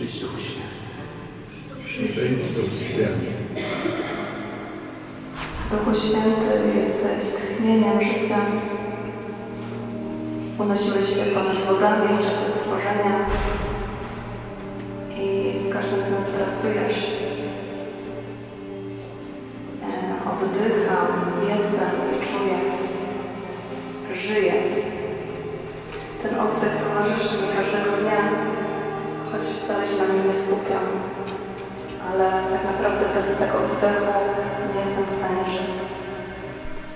Przyjdź Duchu Święty. Przyjdź Duch Święty. Duchu Święty, jesteś tchnieniem życia. Unosiłeś się ponad wodami w czasie stworzenia i w każdym z nas pracujesz. E, Oddycham, jestem i czuję. Żyję. Ten oddech towarzyszy mi każdego dnia, choć wcale się na nim nie skupiam. Ale tak naprawdę bez tego oddechu nie jestem w stanie żyć.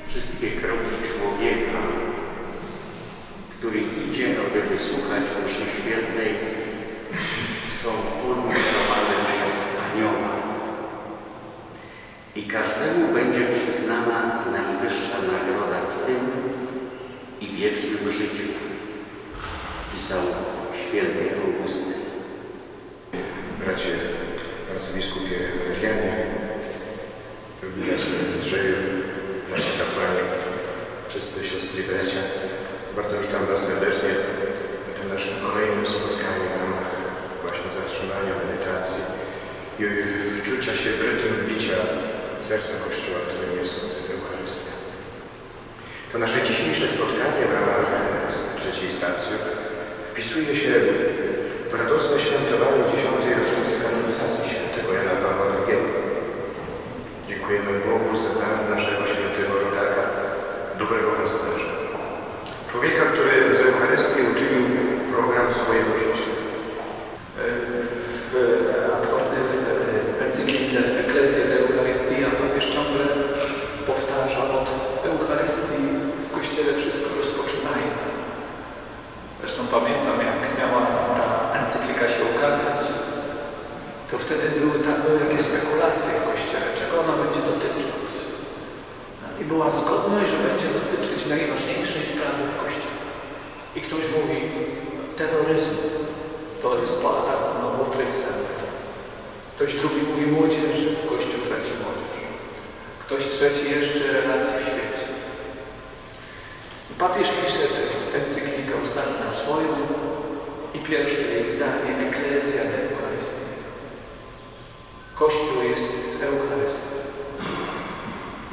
Wszystkie kroki człowieka, który idzie, aby wysłuchać mszy świętej, są podmiotowane przez anioła. I każdemu będzie przyznana najwyższa nagroda w tym i wiecznym życiu, pisał święty Augustyn. bracie arcybiskupie Adrianie, bracie Andrzeju, bracia kapłani, wszyscy siostry i bracia. Bardzo witam Was serdecznie na tym naszym kolejnym spotkaniu w ramach właśnie zatrzymania, medytacji i wczucia się w rytm bicia serca Kościoła, którym jest Eucharystia. To nasze dzisiejsze spotkanie w ramach e, trzeciej stacji wpisuje się w radosne świętowanie dziesiątej rocznicy kanonizacji świętego Jana Pawła II. Dziękujemy Bogu za dar naszego świętego rodaka, dobrego pasterza. Człowieka, który z Eucharystii uczynił program swojego życia. w, w encyklice Ecclesia de Eucharystia papież ciągle powtarza od Eucharystii w Kościele wszystko rozpoczynaje. Zresztą pamiętam, jak miała ta encyklika się ukazać, to wtedy były, tak, były takie spekulacje w Kościele, czego ona będzie dotyczyć. I była zgodność, że będzie dotyczyć najważniejszej sprawy w Kościele. I ktoś mówi terroryzmu. To jest po ataku na World Center. Ktoś drugi mówi młodzieży, Kościół traci młodzież. Ktoś trzeci jeszcze relacje w świecie. I papież pisze tę encyklikę ostatnią swoją i pierwsze jej zdanie de Eucharystii. Kościół jest z Eucharystii.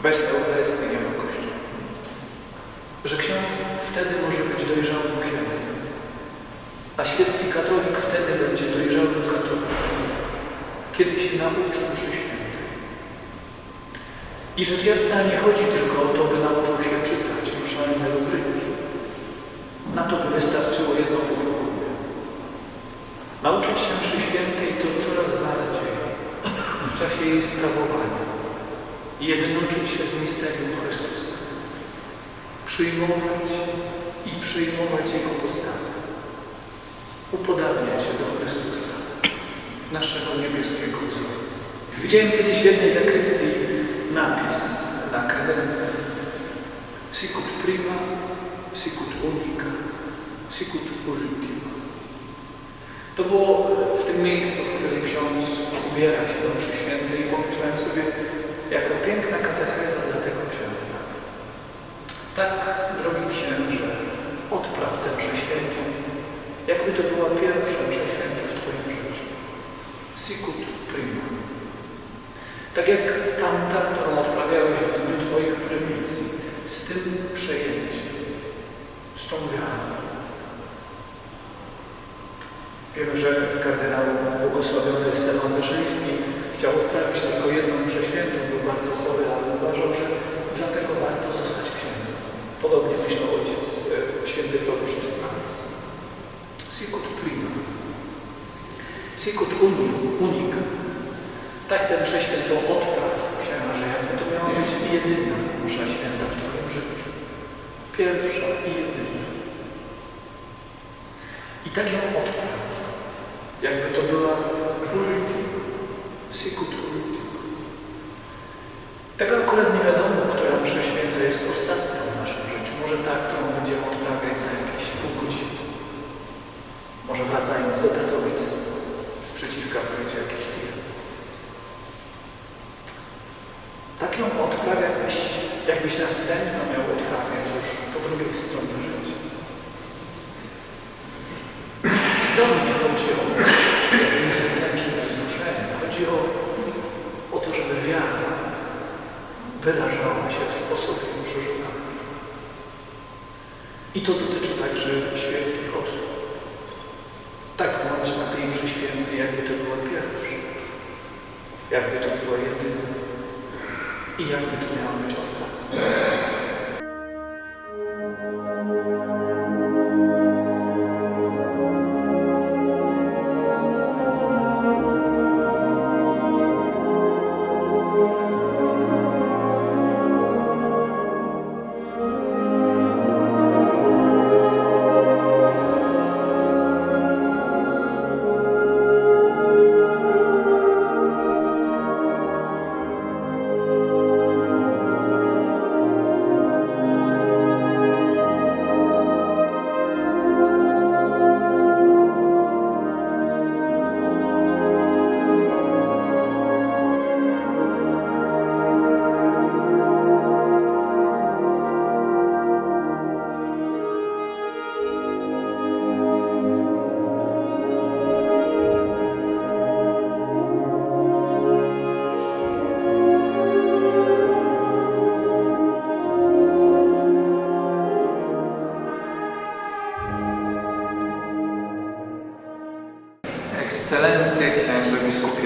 Bez Eucharystii nie ma Kościoła. Że ksiądz wtedy może być dojrzałym księdzem. A świecki katolik wtedy będzie dojrzałym katolikiem, kiedy się nauczy mszy świętej. I rzecz jasna nie chodzi tylko o to, by nauczył się czytać mszalne rubryki. Na to by wystarczyło jedno popołudnie. Nauczyć się mszy świętej to coraz bardziej w czasie jej sprawowania. Jednoczyć się z misterium Chrystusa. Przyjmować i przyjmować Jego postawę upodabniać się do Chrystusa, naszego niebieskiego wzoru. Widziałem kiedyś w jednej zakrystii napis na kredence Sicut prima, sicut unica, sicut ultima. To było w tym miejscu, w którym ksiądz ubiera się do mszy świętej i pomyślałem sobie, jaka piękna katecheza dla tego księdza. Tak, drogi księże, odpraw tę mszę świętą, jakby to była pierwsza msza święta w Twoim życiu. Sicut prima. Tak jak tamta, którą odprawiałeś w dniu Twoich prymicji, z tym przejęciem, z tą wiarą. Wiemy, że kardynał błogosławiony Stefan Wyszyński chciał odprawić tylko jedną mszę świętą, był bardzo chory, ale uważał, że dlatego warto zostać księdzem. Podobnie myślał ojciec e, święty Piotr Stanis. Sicut prima. Sicut uni. Tak tę mszę świętą odpraw, księże, jakby to miała być jedyna msza święta w Twoim życiu. Pierwsza i jedyna. I tak ją odpraw, jakby to była ultima. Sicut ultima. Tego akurat nie wiadomo, która msza święta jest ostatnia w naszym życiu. Może ta, którą będziemy odprawiać za jakieś pół godziny. Może wracając do Katowic, sprzeciwka będzie jakiś tir. Tak ją odprawia, jakbyś, jakbyś następną miał odprawiać już po drugiej stronie życia znowu nie chodzi o jakieś zewnętrzne wzruszenie. Chodzi o, o to, żeby wiara wyrażała się w sposób nieprzeżywany. I to dotyczy także świeckich osób. Tak bądź na tej mszy świętej, jakby to było pierwsze. Jakby to było jedyne. I jakby to miało być ostatnie.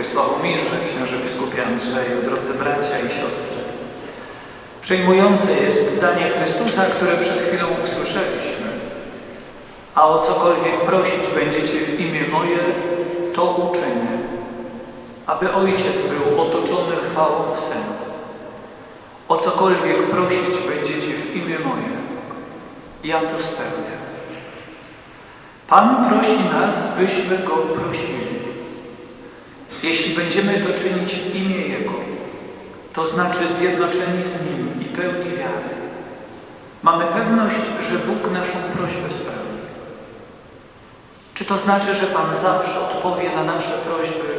Biskupie Sławomirze, księże biskupie Andrzeju, drodzy bracia i siostry. Przejmujące jest zdanie Chrystusa, które przed chwilą usłyszeliśmy. A o cokolwiek prosić będziecie w imię moje, to uczynię, aby Ojciec był otoczony chwałą w Synu. O cokolwiek prosić będziecie w imię moje, ja to spełnię. Pan prosi nas, byśmy Go prosili. Jeśli będziemy to czynić w imię Jego, to znaczy zjednoczeni z Nim i pełni wiary, mamy pewność, że Bóg naszą prośbę spełni. Czy to znaczy, że Pan zawsze odpowie na nasze prośby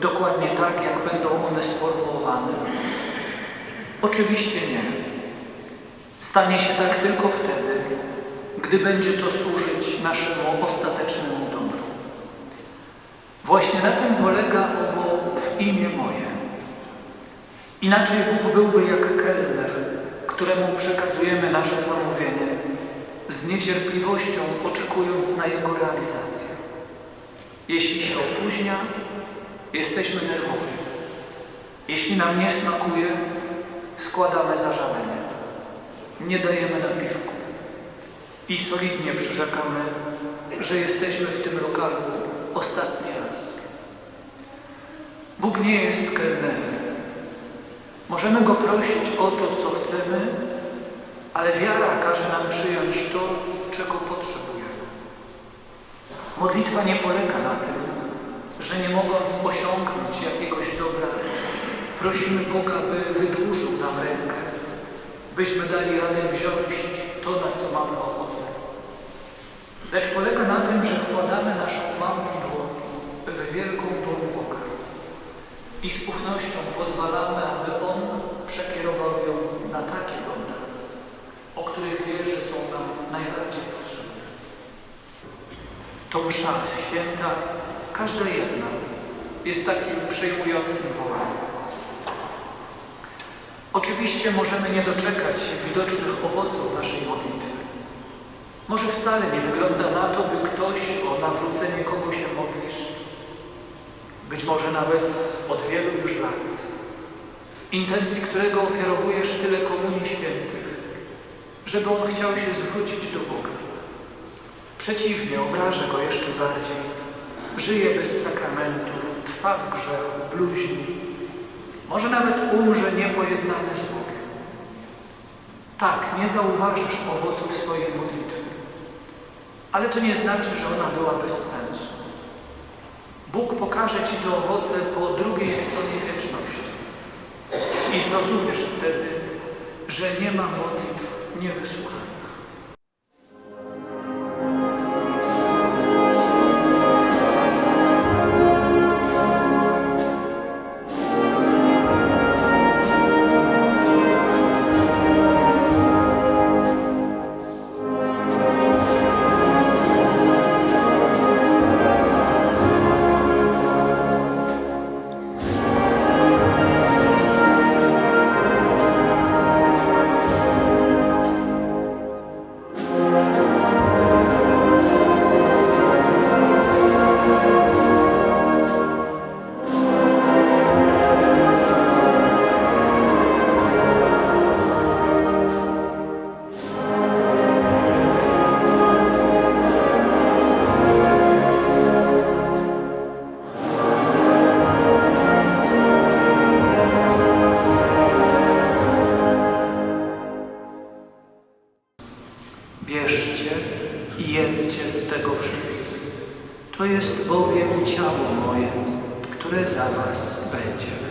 dokładnie tak, jak będą one sformułowane? Oczywiście nie. Stanie się tak tylko wtedy, gdy będzie to służyć naszemu ostatecznemu dobru. Właśnie na tym polega owo w imię moje. Inaczej Bóg byłby jak kelner, któremu przekazujemy nasze zamówienie, z niecierpliwością oczekując na jego realizację. Jeśli się opóźnia, jesteśmy nerwowi. Jeśli nam nie smakuje, składamy zażalenie. Nie dajemy napiwku i solidnie przyrzekamy, że jesteśmy w tym lokalu ostatni raz. Bóg nie jest kelnerem. Możemy Go prosić o to, co chcemy, ale wiara każe nam przyjąć to, czego potrzebujemy. Modlitwa nie polega na tym, że nie mogąc osiągnąć jakiegoś dobra, prosimy Boga, by wydłużył nam rękę, byśmy dali radę wziąć to, na co mamy ochotę. Lecz polega na tym, że wkładamy naszą małą dłoń w wielką dłoń i z ufnością pozwalamy, aby On przekierował ją na takie dobra, o których wie, że są nam najbardziej potrzebne. To msza święta, każda jedna, jest takim przejmującym wołaniem. Oczywiście możemy nie doczekać widocznych owoców naszej modlitwy. Może wcale nie wygląda na to, by ktoś o nawrócenie kogo się modlisz, być może nawet od wielu już lat, w intencji którego ofiarowujesz tyle komunii świętych, żeby on chciał się zwrócić do Boga. Przeciwnie, obraża go jeszcze bardziej, żyje bez sakramentów, trwa w grzechu, bluźni, może nawet umrze niepojednany z Bogiem. Tak, nie zauważysz owoców swojej modlitwy, ale to nie znaczy, że ona była bez sensu. Bóg pokaże Ci te owoce po drugiej stronie wieczności i zrozumiesz wtedy, że nie ma modlitw niewysłuchanych. To jest bowiem ciało moje, które za was będzie